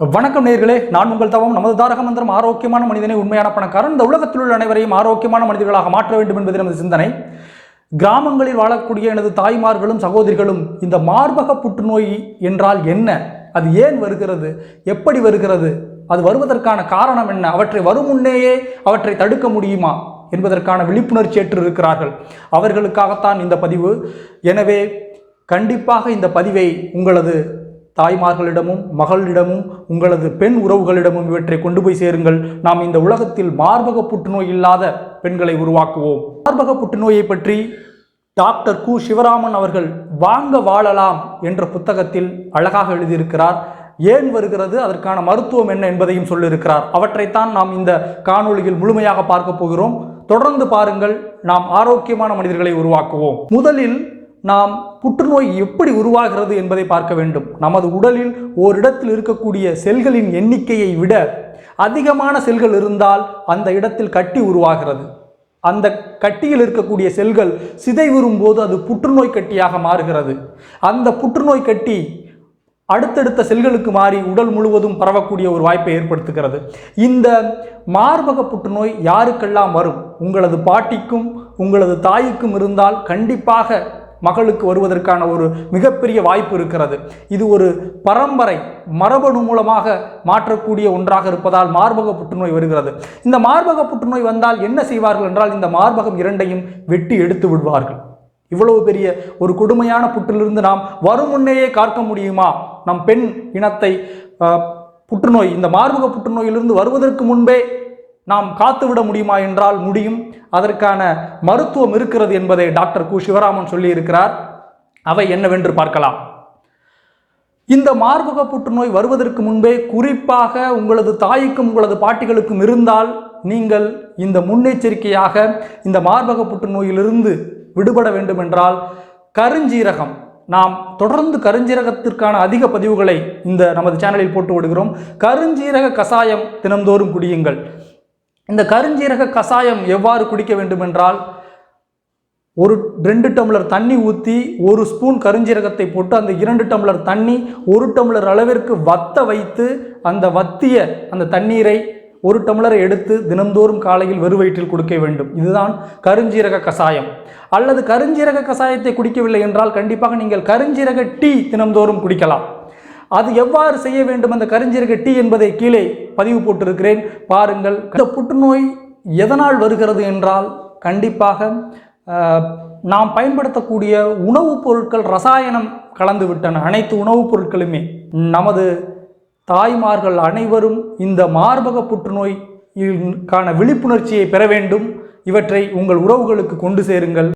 வணக்கம் நேர்களே நான் உங்கள் தவம் நமது தாரக மந்திரம் ஆரோக்கியமான மனிதனை உண்மையான பணக்காரன். இந்த உலகத்தில் உள்ள அனைவரையும் ஆரோக்கியமான மனிதர்களாக மாற்ற வேண்டும் என்பது நமது சிந்தனை. கிராமங்களில் வாழக்கூடிய எனது தாய்மார்களும் சகோதரிகளும் இந்த மார்பக புற்றுநோய் என்றால் என்ன? அது ஏன் வருகிறது? எப்படி வருகிறது? அது வருவதற்கான காரணம் என்ன? அவற்றை வரும் முன்னேயே அவற்றை தடுக்க முடியுமா? என்பதற்கான விழிப்புணர்ச்சி ஏற்று இருக்கிறார்கள். அவர்களுக்காகத்தான் இந்த பதிவு. எனவே கண்டிப்பாக இந்த பதிவை உங்களது தாய்மார்களிடமும் மகளிடமும் உங்களது பெண் உறவுகளிடமும் இவற்றை கொண்டு போய் சேருங்கள். நாம் இந்த உலகத்தில் மார்பக புற்றுநோய் இல்லாத பெண்களை உருவாக்குவோம். மார்பக புற்றுநோயை பற்றி டாக்டர் கு. சிவராமன் அவர்கள் வாங்க வாழலாம் என்ற புத்தகத்தில் அழகாக எழுதியிருக்கிறார். ஏன் வருகிறது? அதற்கான மருத்துவம் என்ன என்பதையும் சொல்லியிருக்கிறார். அவற்றைத்தான் நாம் இந்த காணொளியில் முழுமையாக பார்க்க போகிறோம். தொடர்ந்து பாருங்கள். நாம் ஆரோக்கியமான மனிதர்களை உருவாக்குவோம். முதலில் நாம் புற்றுநோய் எப்படி உருவாகிறது என்பதை பார்க்க வேண்டும். நமது உடலில் ஓரிடத்தில் இருக்கக்கூடிய செல்களின் எண்ணிக்கையை விட அதிகமான செல்கள் இருந்தால் அந்த இடத்தில் கட்டி உருவாகிறது. அந்த கட்டியில் இருக்கக்கூடிய செல்கள் சிதைவுறும் போது அது புற்றுநோய் கட்டியாக மாறுகிறது. அந்த புற்றுநோய் கட்டி அடுத்தடுத்த செல்களுக்கு மாறி உடல் முழுவதும் பரவக்கூடிய ஒரு வாய்ப்பை ஏற்படுத்துகிறது. இந்த மார்பக புற்றுநோய் யாருக்கெல்லாம் வரும்? உங்களது பாட்டிக்கும் உங்களது தாய்க்கும் இருந்தால் கண்டிப்பாக மகளுக்கு வருவதற்கான ஒரு மிகப்பெரிய வாய்ப்பு இருக்கிறது. இது ஒரு பரம்பரை மரபணு மூலமாக மாற்றக்கூடிய ஒன்றாக இருப்பதால் மார்பக புற்றுநோய் வருகிறது. இந்த மார்பக புற்றுநோய் வந்தால் என்ன செய்வார்கள் என்றால் இந்த மார்பகம் இரண்டையும் வெட்டி எடுத்து விடுவார்கள். இவ்வளவு பெரிய ஒரு கொடுமையான புற்றிலிருந்து நாம் வரும் முன்னேயே காக்க முடியுமா? நம் பெண் இனத்தை புற்றுநோய் இந்த மார்பக புற்றுநோயிலிருந்து வருவதற்கு முன்பே நாம் காத்துவிட முடியுமா என்றால் முடியும். அதற்கான மருத்துவம் இருக்கிறது என்பதை டாக்டர் கு. சிவராமன் சொல்லியிருக்கிறார். அவை என்னவென்று பார்க்கலாம். இந்த மார்பக புற்றுநோய் வருவதற்கு முன்பே குறிப்பாக உங்களது தாய்க்கும் உங்களது பாட்டிகளுக்கும் இருந்தால் நீங்கள் இந்த முன்னெச்சரிக்கையாக இந்த மார்பக புற்றுநோயிலிருந்து விடுபட வேண்டுமென்றால் கருஞ்சீரகம் நாம் தொடர்ந்து கருஞ்சீரகத்திற்கான அதிக பதிவுகளை இந்த நமது சேனலில் போட்டு விடுகிறோம். கருஞ்சீரக கசாயம் தினம்தோறும் குடியுங்கள். இந்த கருஞ்சீரக கசாயம் எவ்வாறு குடிக்க வேண்டும் என்றால் ஒரு ரெண்டு டம்ளர் தண்ணி ஊற்றி ஒரு ஸ்பூன் கருஞ்சீரகத்தை போட்டு அந்த இரண்டு டம்ளர் தண்ணி ஒரு டம்ளர் அளவிற்கு வத்த வைத்து அந்த வத்திய அந்த தண்ணீரை ஒரு டம்ளரை எடுத்து தினம்தோறும் காலையில் வெறு வயிற்றில் வேண்டும். இதுதான் கருஞ்சீரக கசாயம் அல்லது கருஞ்சீரக கசாயத்தை குடிக்கவில்லை என்றால் கண்டிப்பாக நீங்கள் கருஞ்சீரக டீ தினம்தோறும் குடிக்கலாம். அது எவ்வாறு செய்ய வேண்டும்? அந்த கருஞ்சீரக டீ என்பதை கீழே பதிவு போட்டிருக்கிறேன். பாருங்கள் இந்த புற்றுநோய் எதனால் வருகிறது என்றால் கண்டிப்பாக நாம் பயன்படுத்தக்கூடிய உணவுப் பொருட்கள் ரசாயனம் கலந்துவிட்டன அனைத்து உணவுப் பொருட்களுமே. நமது தாய்மார்கள் அனைவரும் இந்த மார்பக புற்றுநோய்க்கான விழிப்புணர்ச்சியை பெற வேண்டும். இவற்றை உங்கள் உறவுகளுக்கு கொண்டு சேருங்கள்.